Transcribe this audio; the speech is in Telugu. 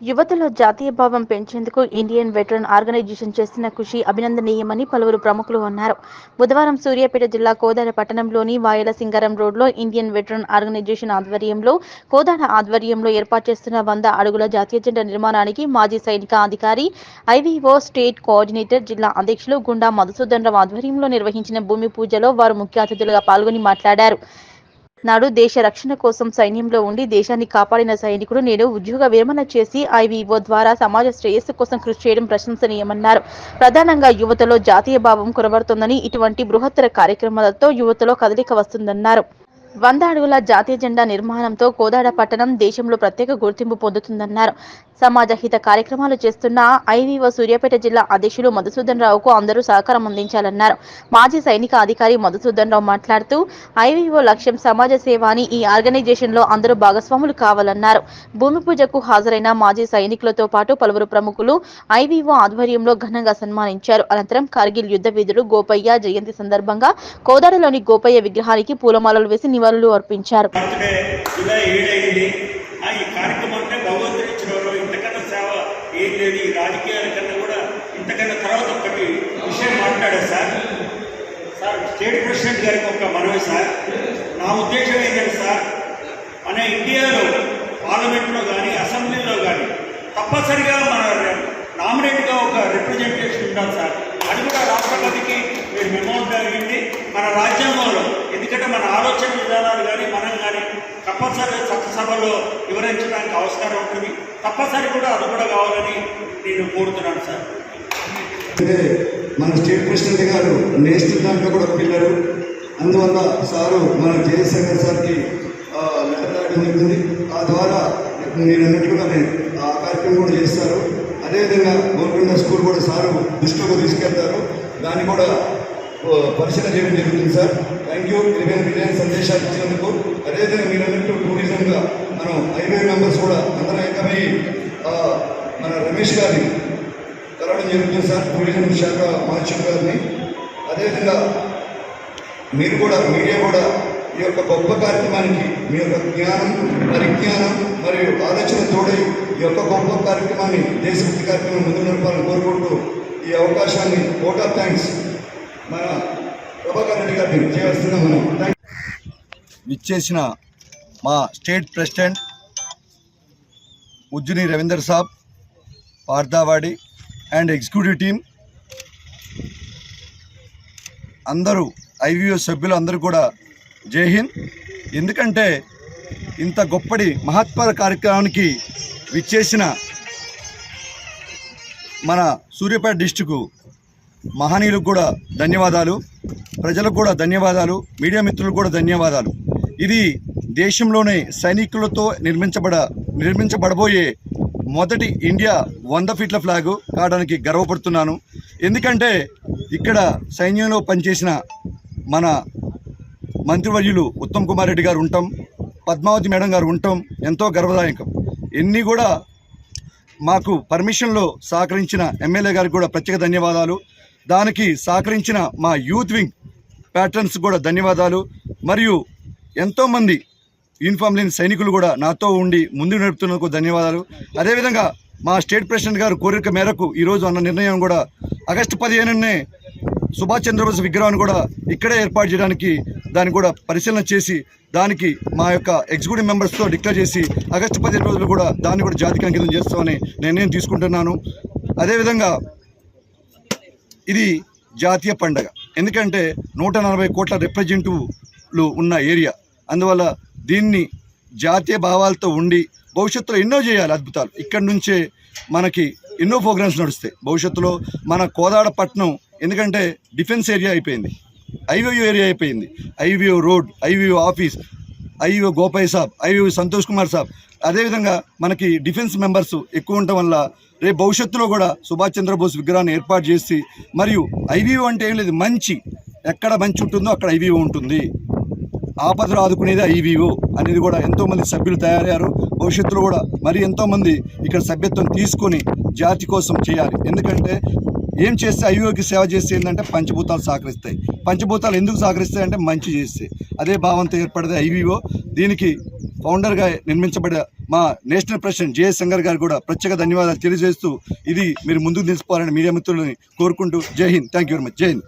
యువతలో జాతీయ భావం పెంచేందుకు ఇండియన్ వెటరన్ ఆర్గనైజేషన్ చేస్తున్న కృషి అభినందనీయమని పలువురు ప్రముఖులు అన్నారు. బుధవారం సూర్యాపేట జిల్లా కోదాడ పట్టణంలోని వాయల సింగారం రోడ్లో ఇండియన్ వెటరన్ ఆర్గనైజేషన్ ఆధ్వర్యంలో కోదాడ ఆధ్వర్యంలో ఏర్పాటు చేస్తున్న వంద అడుగుల జాతీయ జెండా నిర్మాణానికి మాజీ సైనిక అధికారి ఐవీఓ స్టేట్ కోఆర్డినేటర్ జిల్లా అధ్యక్షులు గుండా మధుసూదన్ రావు ఆధ్వర్యంలో నిర్వహించిన భూమి పూజలో వారు ముఖ్య అతిథులుగా పాల్గొని మాట్లాడారు. నాడు దేశ రక్షణ కోసం సైన్యంలో ఉండి దేశాన్ని కాపాడిన సైనికుడు నేడు ఉద్యోగ విరమణ చేసి ఐవీఓ ద్వారా సమాజ శ్రేయస్సు కోసం కృషి చేయడం ప్రశంసనీయమన్నారు. ప్రధానంగా యువతలో జాతీయ భావం కొరబడుతోందని ఇటువంటి బృహత్తర కార్యక్రమాలతో యువతలో కదలిక వస్తుందన్నారు. వంద అడుగుల జాతీయ జెండా నిర్మాణంతో కోదాడ పట్టణం దేశంలో ప్రత్యేక గుర్తింపు పొందుతుందన్నారు. సమాజ హిత కార్యక్రమాలు చేస్తున్న ఐవీఓ సూర్యాపేట జిల్లా అధ్యక్షులు మధుసూదన్ రావుకు అందరూ సహకారం అందించాలన్నారు. మాజీ సైనిక అధికారి మధుసూదన్ రావు మాట్లాడుతూ ఐవీఓ లక్ష్యం సమాజ సేవ అని ఈ ఆర్గనైజేషన్లో అందరూ భాగస్వాములు కావాలన్నారు. భూమి పూజకు హాజరైన మాజీ సైనికులతో పాటు పలువురు ప్రముఖులు ఐవీఓ ఆధ్వర్యంలో ఘనంగా సన్మానించారు. అనంతరం కార్గిల్ యుద్ధ వీధులు గోపయ్య జయంతి సందర్భంగా కోదాడలోని గోపయ్య విగ్రహానికి పూలమాలలు వేసి నివాళులు అర్పించారు. బర్త్డే ఆ ఈ కార్యక్రమం అంటే ఇంతకన్నా కూడా ఇంతకన్నా తర్వాత విషయం సార్. సార్ స్టేట్ ప్రెసిడెంట్ గారికి ఒక మనవి సార్. నా ఉద్దేశం ఏంటంటే సార్ మన ఇండియాలో పార్లమెంట్లో కానీ అసెంబ్లీలో కానీ తప్పనిసరిగా మన నామినేట్గా ఒక రిప్రజెంటేషన్ ఉండాలి సార్. అది కూడా రాష్ట్రపతికి మీరు మెమో జరిగింది మన రాజ్యాంగంలో. ఎందుకంటే మన ఆలోచన విధానాలు కానీ మనం కానీ తప్పనిసరిగా చట్టసభలో వివరించడానికి ఆస్కారం ఉంటుంది. తప్పనిసరి కూడా అది కూడా కావాలని నేను కోరుతున్నాను సార్. అంటే మన స్టేట్ ప్రెసిడెంట్ గారు నేషనల్ దాంట్లో కూడా పిల్లలు అందువల్ల సారు మన జయశంకర్ సార్కి లెటర్ జరుగుతుంది. ఆ ద్వారా మీరు అన్నట్లుగా నేను ఆ కార్యక్రమం కూడా చేస్తారు. అదేవిధంగా గోల్కొండ స్కూల్ కూడా సారు దృష్టిలోకి తీసుకెళ్తారు. దాన్ని కూడా పరిశీలన చేయడం జరుగుతుంది సార్. థ్యాంక్ యూ ఇరవై విజయ సందేశాలు ఇచ్చినందుకు. అదేవిధంగా మీరు అన్నట్టు టూరిజంగా మనం ఐవే మెంబర్స్ కూడా అందరం ఏకమై మన రమేష్ గారిని కలవడం జరుగుతుంది సార్ టూరిజం శాఖ మహర్షి గారిని. అదేవిధంగా మీరు కూడా మీడియా కూడా ఈ యొక్క గొప్ప కార్యక్రమానికి మీ యొక్క జ్ఞానం పరిజ్ఞానం మరియు ఆలోచన తోడై ఈ యొక్క గొప్ప కార్యక్రమాన్ని దేశభక్తి కార్యక్రమం ముందు నడపాలని కోరుకుంటూ ఈ అవకాశాన్ని ఓట్ ఆఫ్ థ్యాంక్స్ మన ప్రభాకర్ రెడ్డి గారిని మనం విచ్చేసిన మా state president Ujjuni Ravinder saab Parthavadi and executive team అందరూ ఐవీఓ సభ్యులు అందరూ కూడా జై హింద్. ఎందుకంటే ఇంత గొప్పటి మహత్వర కార్యక్రమానికి విచ్చేసిన మన సూర్యాపేట డిస్టిక్ మహనీయులకు కూడా ధన్యవాదాలు ప్రజలకు కూడా ధన్యవాదాలు మీడియా మిత్రులకు కూడా ధన్యవాదాలు. ఇది దేశంలోనే సైనికులతో నిర్మించబడ నిర్మించబడబోయే మొదటి ఇండియా వంద ఫీట్ల ఫ్లాగ్ కావడానికి గర్వపడుతున్నాను. ఎందుకంటే ఇక్కడ సైన్యంలో పనిచేసిన మన మంత్రివర్యులు ఉత్తమ్ కుమార్ రెడ్డి గారు ఉంటాం పద్మావతి మేడం గారు ఉంటాం ఎంతో గర్వదాయకం. ఎన్ని కూడా మాకు పర్మిషన్లో సహకరించిన ఎమ్మెల్యే గారికి కూడా ప్రత్యేక ధన్యవాదాలు. దానికి సహకరించిన మా యూత్ వింగ్ ప్యాటర్న్స్ కూడా ధన్యవాదాలు. మరియు ఎంతోమంది యూనిఫామ్ లేని సైనికులు కూడా నాతో ఉండి ముందు నడుపుతున్నందుకు ధన్యవాదాలు. అదేవిధంగా మా స్టేట్ ప్రెసిడెంట్ గారు కోరిక మేరకు ఈరోజు అన్న నిర్ణయం కూడా ఆగస్టు పదిహేనునే సుభాష్ చంద్రబోస్ విగ్రహాన్ని కూడా ఇక్కడే ఏర్పాటు చేయడానికి దాన్ని కూడా పరిశీలన చేసి దానికి మా యొక్క ఎగ్జిక్యూటివ్ మెంబర్స్తో డిక్లేర్ చేసి ఆగస్టు పదిహేను రోజులు కూడా దాన్ని కూడా జాతికి అంకితం చేస్తామని నిర్ణయం తీసుకుంటున్నాను. అదేవిధంగా ఇది జాతీయ పండగ. ఎందుకంటే నూట నలభై కోట్ల రిప్రజెంటివ్లు ఉన్న ఏరియా. అందువల్ల దీన్ని జాతీయ భావాలతో ఉండి భవిష్యత్తులో ఎన్నో చేయాలి అద్భుతాలు. ఇక్కడి నుంచే మనకి ఎన్నో ప్రోగ్రామ్స్ నడుస్తాయి. భవిష్యత్తులో మన కోదాడ పట్టణం ఎందుకంటే డిఫెన్స్ ఏరియా అయిపోయింది. ఐవీఓ ఏరియా అయిపోయింది. IVO road IVO office IVO Gopai saab IVO Santosh Kumar saab. అదేవిధంగా మనకి డిఫెన్స్ మెంబర్స్ ఎక్కువ ఉండటం వల్ల రేపు భవిష్యత్తులో కూడా సుభాష్ చంద్రబోస్ విగ్రహాన్ని ఏర్పాటు చేసి మరియు ఐవీఓ అంటే ఏం లేదు మంచి ఎక్కడ మంచి ఉంటుందో అక్కడ ఐవీఓ ఉంటుంది. ఆపదలు ఆదుకునేది ఐవీఓ అనేది కూడా ఎంతోమంది సభ్యులు తయారయ్యారు. భవిష్యత్తులో కూడా మరి ఎంతోమంది ఇక్కడ సభ్యత్వం తీసుకొని జాతి కోసం చేయాలి. ఎందుకంటే ఏం చేస్తే ఐవీఓకి సేవ చేస్తే ఏంటంటే పంచభూతాలు సహకరిస్తాయి. పంచభూతాలు ఎందుకు సహకరిస్తాయి అంటే మంచి చేస్తే. అదే భావంతో ఏర్పడితే ఐవీఓ. దీనికి ఫౌండర్గా నిర్మించబడే మా నేషనల్ ప్రెసిడెంట్ జేఎస్ శంకర్ గారు కూడా ప్రత్యేక ధన్యవాదాలు తెలియజేస్తూ ఇది మీరు ముందుకు తీసుకోవాలని మీడియా మిత్రులని కోరుకుంటూ Jai Hind. Thank you very much Jai Hind.